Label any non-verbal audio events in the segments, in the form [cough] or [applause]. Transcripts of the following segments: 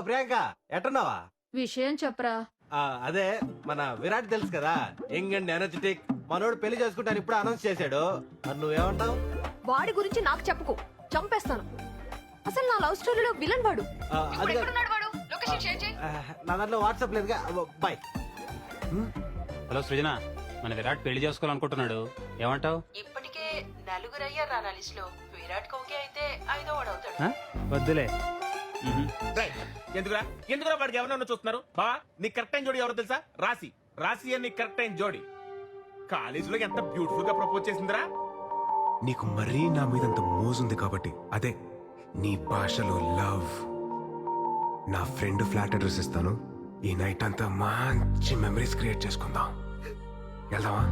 ప్రియాంక? ఎట్టున్నావా? విషయం చెప్పరా. ఆ, అదే మన విరాట్ తెలుసు కదా యంగ్ అండ్ ఎనర్జెటిక్. మనోడు పెళ్ళి చేసుకుంటాను ఇప్పుడు అనౌన్స్ చేశాడు. మరి నువ్వేమంటావు? వాడి గురించి నాకు చెప్పుకో. చంపేస్తాను. అసలు నా లవ్ స్టోరీలో విలన్ వాడు. ఆ, అది కాదు. ఎక్కడున్నాడు వాడు? లొకేషన్ షేర్ చేయి. ఆ, నా దాంట్లో వాట్సాప్ లేదుగా? బాయ్. హలో సృజన మన విరాట్ పెళ్ళి చేసుకోవాలనుకుంటున్నాడు. ఏమంటావు? ఇప్పటికే నలుగురు అయ్యారు నా లిస్ట్లో విరాట్ కోహ్లీ అయితే ఐదో వాడు అవుతాడు. వద్దులే. ఎందుకురా? ఎందుకురా వాడికి ఎవరన్నా చూస్తున్నారు? బా నీ కరెక్ట్ టైం జోడి ఎవరో తెలుసా? రాసి రాసి అని కరెక్ట్ టైం జోడి. కాలేజీలో ఎంత బ్యూటిఫుల్గా ప్రపోజ్ చేసిందిరా? నీకు మరీ నా మీద అంత మోజుంది కాబట్టి అదే నీ భాషలో లవ్. నా ఫ్రెండ్ ఫ్లాట్ అడ్రస్ ఇస్తాను. ఈ నైట్ అంతా మంచి మెమరీస్ క్రియేట్ చేసుకుందాం. వెళ్దామా?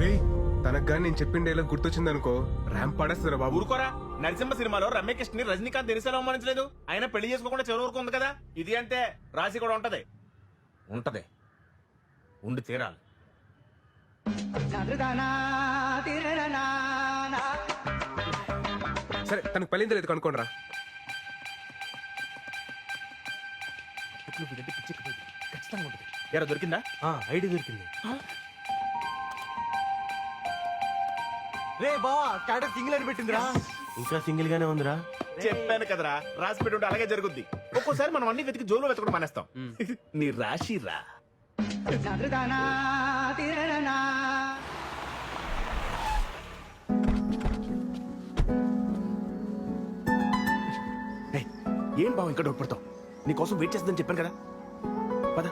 రే తనకు కానీ నేను చెప్పిన డైలాగ్ గుర్తొచ్చింది అనుకో ర్యాంప్ పడేస్తారా బాబు. ఊరుకోరా. నరసింహ సినిమాలో రమ్యకృష్ణ ని రజనీకాంత్ దినిసేలా అవమానించలేదు? ఆయన పెళ్ళి చేసుకోకుండా చివరి వరకు ఉంది కదా? ఇది అంటే రాసి కూడా ఉంటది. ఉంటది. ఉండి తీరాలి. సరే తనకు పెళ్ళింది లేదు కనుక్కోండి రా ఎరా దొరికిందా? ఐడి దొరికింది. రే బావా స్టాటస్ సింగిల్ అని పెట్టిందిరా. ఇంకా సింగిల్ గానే ఉందిరా. చెప్పాను కదరా. రాసి పెట్టి ఉంటే అలాగే జరుగుద్ది. ఒక్కోసారి మనం అన్ని వెతికి జోలో వెతకడం మానేస్తాం. [laughs] నీ రాశి రా ఏయ్, ఏం బావ ఇంకా డౌట్ నీకోసం వెయిట్ చేస్తుందని చెప్పాను కదా. పద.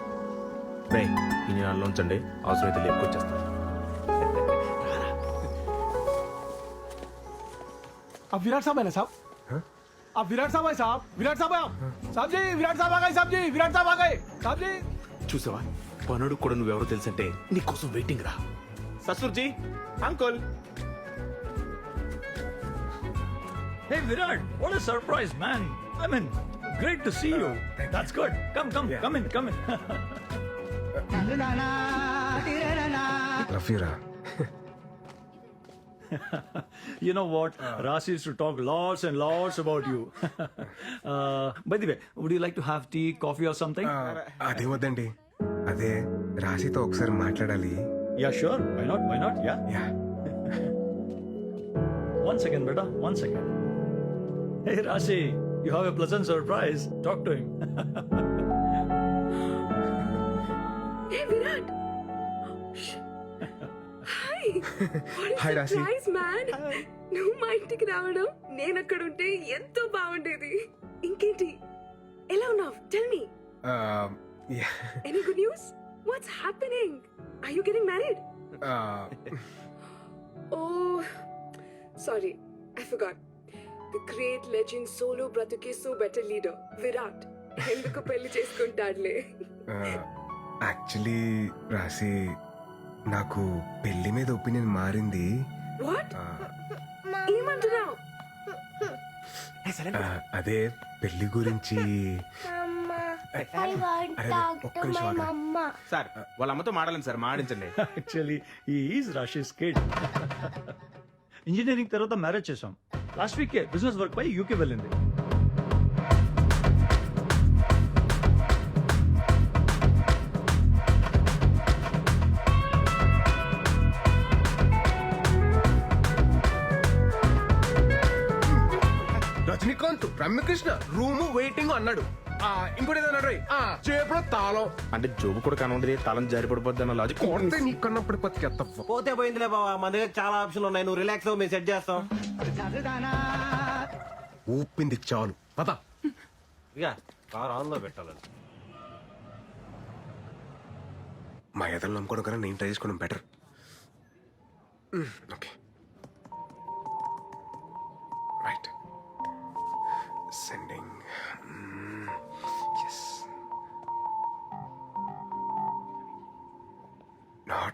రే ఈ ఉంచండి అవసరమైతే లేపుకొచ్చేస్తాను अब विराट साहब है ना साहब अब विराट साहब है साहब विराट साहब है आप साहब जी विराट साहब आ गए साहब जी विराट साहब आ गए साहब जी చూసావా పనుడు కూడా నువ్వెవరో తెలుసంటే నీకోసం వెయిటింగ్ రా ససుర్జీ uncle Hey Virat, what a surprise, man! I mean, great to see you. That's good. Come, come, come in, come in. రఫీరా you know what? Rasi used to talk lots and lots about you. uh, by the way, would you like to have tea, coffee, or something? అదే వద్దండి అదే రాశితో ఒకసారి మాట్లాడాలి yeah, sure. Why not? Why not? Yeah. Yeah One second, beta. One second. Hey Rasi, you have a pleasant surprise. Talk to him. Hi Rashi nice man నువ్వు మా ఇంటికి రావడం నేను అక్కడ ఉంటే ఎంతో బాగుండేది. ఇంకేంటి? ఎలా ఉన్నావు? Tell me ah, yeah, any good news what's happening are you getting married ah, oh sorry I forgot the great legend solo బ్రతుకే సో బెటర్ లీడర్ విరాట్ ఎందుకు పెళ్ళి చేసుకుంటాడులే? ఆ, యాక్చువల్లీ రాశి నాకు పెళ్ళి మీద ఒపీనియన్ మారింది. ఏమంటున్నావు? ఆ, అదే పెళ్ళి గురించి. ఒక్క నిమిషం. సార్ వాళ్ళ అమ్మతో మాడాలని sir మాడించండి [laughs] Actually, he is Rashi's kid. Engineering తర్వాత మ్యారేజ్ చేసాం లాస్ట్ వీక్ బిజినెస్ వర్క్ పై యూకే వెళ్ళింది. రమ్యకృష్ణ రూము వెయిటింగ్ అన్నాడు. ఆ, ఇంకోటి ఏదో అన్నాడు రోయ్. ఆ, చేపలో తాళం. అంటే జోబు కూడా కనుండదు తలం జారి పడిపోద్ది అన్న లాజిక్ కొడితే నీ కన్నప్పుడు పత్తి ఎత్తప్ప పోతే పోయిందిలే బావా మన దగ్గర చాలా ఆప్షన్లు ఉన్నాయి. నువ్వు రిలాక్స్ అవ్వు మేము సెట్ చేస్తాం. ఊపింది చాలు. పద. ఇక కార్ ఆన్లో పెట్టాలని మా ఎదలు నమ్ముకోవడం కన్నా నేను ట్రై చేసుకోవడం బెటర్ ఓకే.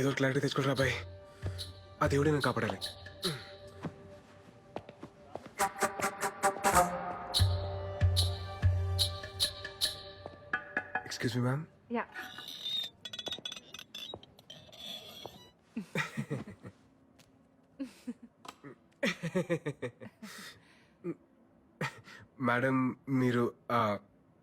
ఏదో క్లారిటీ తెచ్చుకోరా బాయ్. ఆ దేవుడే నేను కాపాడాలి. Excuse me ma'am yeah madam మీరు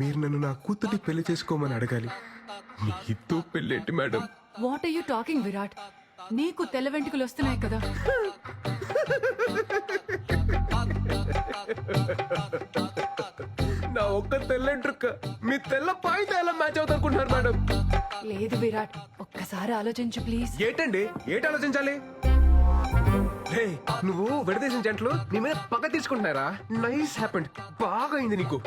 మీరు నన్ను నా కూతుర్ని పెళ్ళి చేసుకోమని అడగాలి. మీతో పెళ్ళేంటి madam? What are you talking Virat? నీకు తెల్ల వెంట్రుకలు వస్తున్నాయి కదా. నా ఒక్క తెల్లంట్రుక్క మీ తెల్ల పాయింట్ ఎలా మ్యాచ్ అవుతారుకుంటున్నారు మేడం? లేదు విరాట్. ఒక్కసారి ఆలోచించు ప్లీజ్ ఏటండి? ఏటి ఆలోచించాలి? నువ్వు విడదీసిన జంటలు నీ మీద పగ తీసుకుంటున్నారా? నైస్ హ్యాపెండ్ బాగా అయింది నీకు.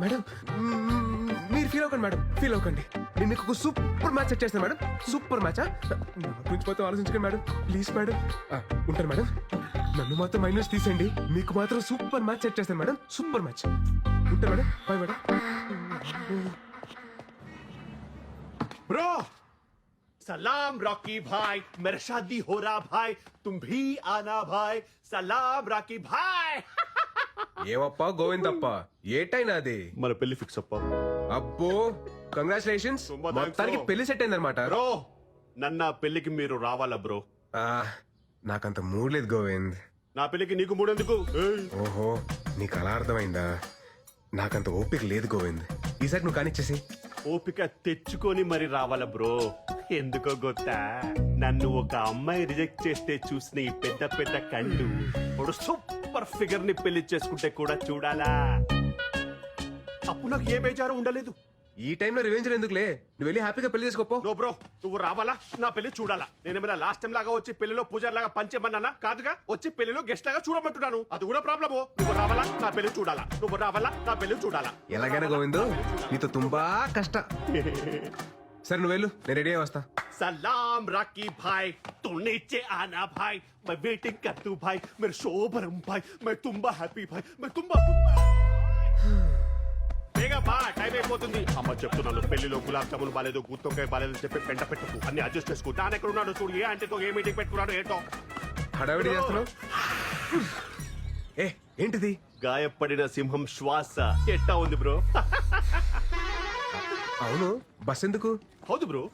మేడం మ్మ్, మీరు ఫీల్ అవ్వకండి మేడం ఫీల్ అవ్వకండి నేను మీకు ఒక సూపర్ మ్యాచ్ సెట్ చేస్తాను మేడం సూపర్ మ్యాచ్ నా గురించి మాత్రం ఆలోచించకండి మేడం ప్లీజ్ మేడం ఆ, ఉంటాను మేడం నన్ను మాత్రం మైనస్ తీసేయండి మీకు మాత్రం సూపర్ మ్యాచ్ సెట్ చేస్తాను మేడం సూపర్ మ్యాచ్ ఉంటాను మేడం బాయ్ మేడం ब्रो सलाम रॉकी भाई मेरा शादी हो रहा भाई तुम भी आना भाई सलाम रॉकी भाई ఏవప్పా గోవిందప్ప? ఏటైనా అది? మన పెళ్ళి ఫిక్స్ అప్ప. అబ్బో కంగ్రాచులేషన్స్ తుంబా thanks, మొత్తానికి bro. పెళ్ళి సెట్ అయిందనమాట బ్రో నన్న పెళ్ళికి మీరు రావాలా బ్రో? నాకంత మూడ్ లేదు గోవింద్. నా పెళ్ళికి నీకు మూడెందుకు ఏయ్, ఓహో నీకు అలా అర్థమైందా? నాకంత ఓపిక లేదు గోవింద్. ఈసారి నువ్వు కానిచ్చేసి. ఓపిక తెచ్చుకొని మరి రావాలా బ్రో? ఎందుకో గొత్తా? నన్ను ఒక అమ్మాయి రిజెక్ట్ చేస్తే చూసిన ఈ పెద్ద పెద్ద కళ్ళు ఇప్పుడు సూపర్ ఫిగర్ని పెళ్ళి చేసుకుంటే కూడా చూడాలా? అప్పుడు నాకు ఏ బేజారు ఉండలేదు. ఈ టైంలో రివెంజ్ ఎందుకులే? నువ్వు వెళ్ళి హ్యాపీగా పెళ్ళి చేసుకోపో. నో బ్రో నువ్వు రావాలా? నా పెళ్ళి చూడాలా? నేనేమైనా లాస్ట్ టైం లాగా వచ్చి పెళ్ళిలో పూజారి లాగా పంచేమన్నానా కాదుగా వచ్చి పెళ్ళిలో గెస్ట్ లాగా చూడమంటున్నాను. అది కూడా ప్రాబ్లము. నువ్వు రావాలా? నా పెళ్ళి చూడాలా? నువ్వు రావాలా? నా పెళ్ళి చూడాలా? ఎలాగైనా గోవింద్ నీతో తుంబా కష్ట. [laughs] సరే నువ్వు వెళ్ళు నేను రెడీ అయి వస్తా सलाम राकी भाई तू नीचे आना भाई मैं वेटिंग कर तू भाई मेरे शोभरम भाई मैं तुम्बा हैप्पీ भाई मैं तुम्बा బేగా బా టైం అయిపోతుంది అమ్మ చెప్తున్నాను పెళ్లిలో గులాబ్ జామున్ బాలేదు గుత్తొక్కాయ బాలేదు చెప్పి పెంట పెట్టుకు అన్ని అడ్జస్ట్ చేసుకో దాని ఎక్కడ ఉన్నాడు చూడు ఏ ఆంటీతో ఏ మీటింగ్ పెట్టుకున్నాడు ఏంటో హడావిడి చేస్తున్నావు ఏ ఏంటిది గాయపడిన సింహం శ్వాస ఎట్టా ఉంది బ్రో [laughs] అవును. బస్ ఎందుకు? హౌదు బ్రో.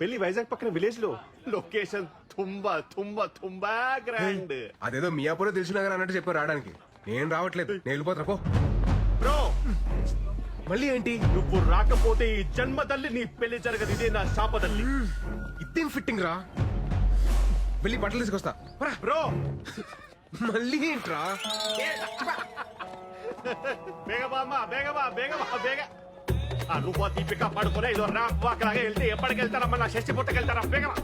పెళ్ళి వైజాగ్ పక్కన విలేజ్లో లొకేషన్ తుంబా తుంబా తుంబా గ్రాండ్ అదేదో మియాపూర్ తెలిసినగర్ అన్నట్టు చెప్పారు రావడానికి. నేను రావట్లేదు. నేను పో. బ్రో! మళ్ళీ ఏంటి? నువ్వు రాకపోతే ఈ జన్మ తల్లి నీ పెళ్ళి జరగదు. ఇదే నా శాపదల్లి ఇదేం ఫిట్టింగ్ రా? వెళ్ళి బట్టలు తీసుకొస్తా. పరా. బ్రో! మళ్ళీ ఏంట్రా? [laughs] బేగబా అమ్మా బేగబా బేగబా బేగ ఆ నువ్వు దీపిక పడుకునే ఇదో రా వాకలాగా వెళ్తే ఎప్పటికి వెళ్తారమ్మా నా షష్టి పుట్టకెళ్తారా? బేగమా?